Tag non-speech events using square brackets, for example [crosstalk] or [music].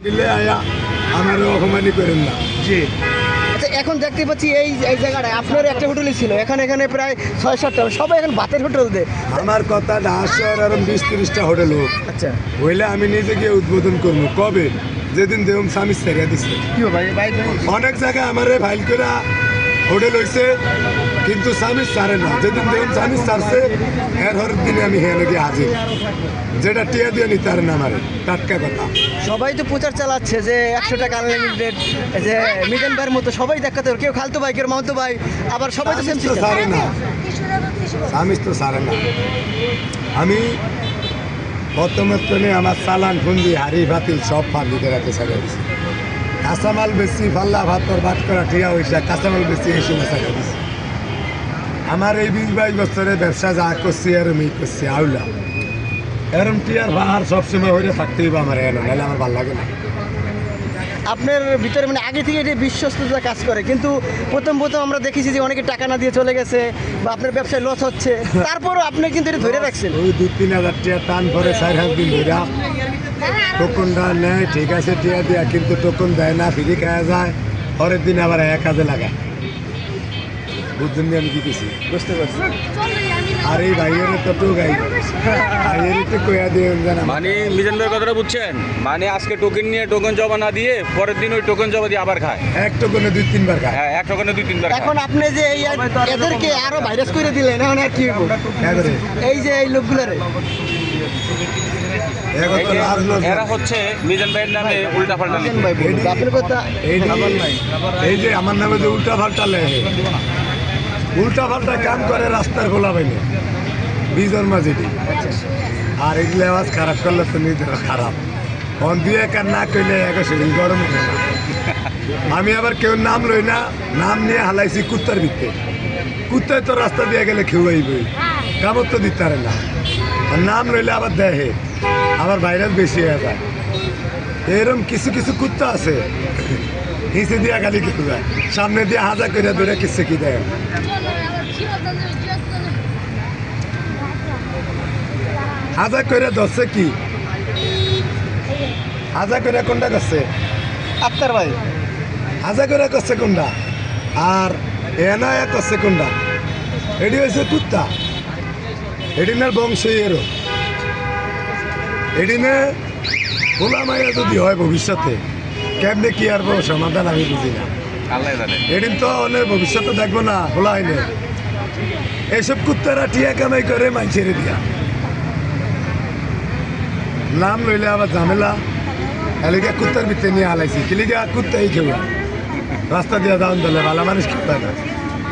দিলে আয়া আমার অপমানি করেন না। জি। আচ্ছা এখন দেখতে পাচ্ছি এই এই জায়গাটায় আপনার একটা হোটেলই ছিল। এখানে এখানে প্রায় ছয় সাতটা সবাই এখন ভাতের হোটেল দেয় আমার কথা ঢাকা আর বিশ তিরিশটা হোটেল হোক। আচ্ছা। হইলে আমি নিজে গিয়ে উদ্বোধন করব। কবে? যেদিন দেবম স্বামী ছেড়ে দিচ্ছে কি ভাই ভাই অনেক জায়গায় আমার ভাইল করে হোটেল হয়েছে কিন্তু স্বামী ছাড়ে না। যেদিন দেহম স্বামী ছাড়ছে এর হর দিনে আমি হেনে গিয়ে হাজির। যেটা টিয়া দিয়ে নিতে পারে না আমার টাটকা কথা। সবাই তো প্রচার চালাচ্ছে যে একশো টাকা আনলিমিটেড যে মিজান ভাইয়ের মতো সবাই দেখাতে। কেউ খালতো ভাই কেউ মামতো ভাই আবার সবাই তো সেম স্বামী তো ছাড়ে না। স্বামী তো ছাড়ে না। আমি বর্তমানে আমার চালান ফুন্দি হাড়ি ভাতিল সব ফাঁকি রাখতে ছেড়ে দিছি। কাঁচামাল বেশি ফাল্লা ভাতর ভাত করা টিয়া হয়েছে কাঁচামাল বেশি সময় ছেড়ে দিছি। আমার এই বিশ বাইশ বছরে ব্যবসা যা করছি আর এই করছি আউলা। এরম টিয়ার বাহার সবসময় হয়ে থাকতেই বা আমার এলো নাহলে আমার ভালো লাগে না। আপনার ভিতরে মানে আগে থেকে এটা বিশ্বস্ততা কাজ করে কিন্তু প্রথম প্রথম আমরা দেখেছি যে অনেকে টাকা না দিয়ে চলে গেছে বা আপনার ব্যবসায় লস হচ্ছে। [laughs] তারপরও আপনি কিন্তু এটা ধরে রাখছেন। ওই দু তিন হাজার টিয়া টান পরে চার হাজার দিন ধরে টোকনটা নেয় ঠিক আছে টিয়া দিয়া কিন্তু টোকন দেয় না ফিরি খাওয়া যায় পরের দিন আবার এক কাজে লাগায়। বুঝলেন আমি কি কিছু বুঝতে পারছি। আর এই ভাইয়ের তো তো গাই। ভাইয়ের তো কয়া দিয়ে জানা মানে মিজান ভাইয়ের কথাটা বুঝছেন? মানে আজকে টোকেন নিয়ে টোকেন জমা না দিয়ে পরের দিন ওই টোকেন জমা দিয়ে আবার খায়। এক টোকনে দুই তিনবার খায়। হ্যাঁ এক টোকেনে দুই তিনবার এখন আপনি যে এই এদেরকে আরও ভাইরাস করে দিলেন এখন আর কি হইব? এই যে এই লোকগুলারে। এখন এই যে এরা হচ্ছে মিজান ভাইয়ের নামে উল্টা পাল্টা এই- যে- আমার নামে যে উল্টা পাল্টা লেহে উল্টা পাল্টা কাম করে রাস্তার খোলা পাইনি বিজর মাঝিটি আর এগুলো আওয়াজ খারাপ করলে তো নিজের খারাপ। ফোন দিয়ে কার না কইলে এক শরীর গরম আমি আবার কেউ নাম লই না, নাম নিয়ে হালাইছি কুত্তার ভিত্তে। কুত্তায় তো রাস্তা দিয়ে গেলে খেউ আইবই। কামত তো দিতে পারে না। আর নাম লইলে আবার দেহে। আবার ভাইরাস বেশি হয়ে যায়। এরম কিছু কিছু কুত্তা আছে। হিসে দিয়া গালি খেতে যায়। সামনে দিয়ে হাজা করে ধরে কিসে কি দেয় হাজা করে ধরছে কি? হাজা করে কোনটা করছে? আক্তার ভাই। হাজা করে করছে কোনটা? আর এনায়া করছে কোনটা? এটি হয়েছে কুত্তা। এডিনের বংশ এরও এডিনে খোলা মাইয়া যদি হয় ভবিষ্যতে কেমনে কি আর সমাধান আমি বুঝি না। এদিন তো অনেক ভবিষ্যতে দেখব না খোলা হয়নি। এইসব কুত্তারা টিয়া কামাই করে মাই ছেড়ে দিয়া। নাম লইলে আবার ঝামেলা। এলিগা কুত্তার ভিতরে নিয়ে হালাইছি। কিলিগা কুত্তাই খেলা রাস্তা দিয়ে দাউন দিলে ভালো মানুষ খেতে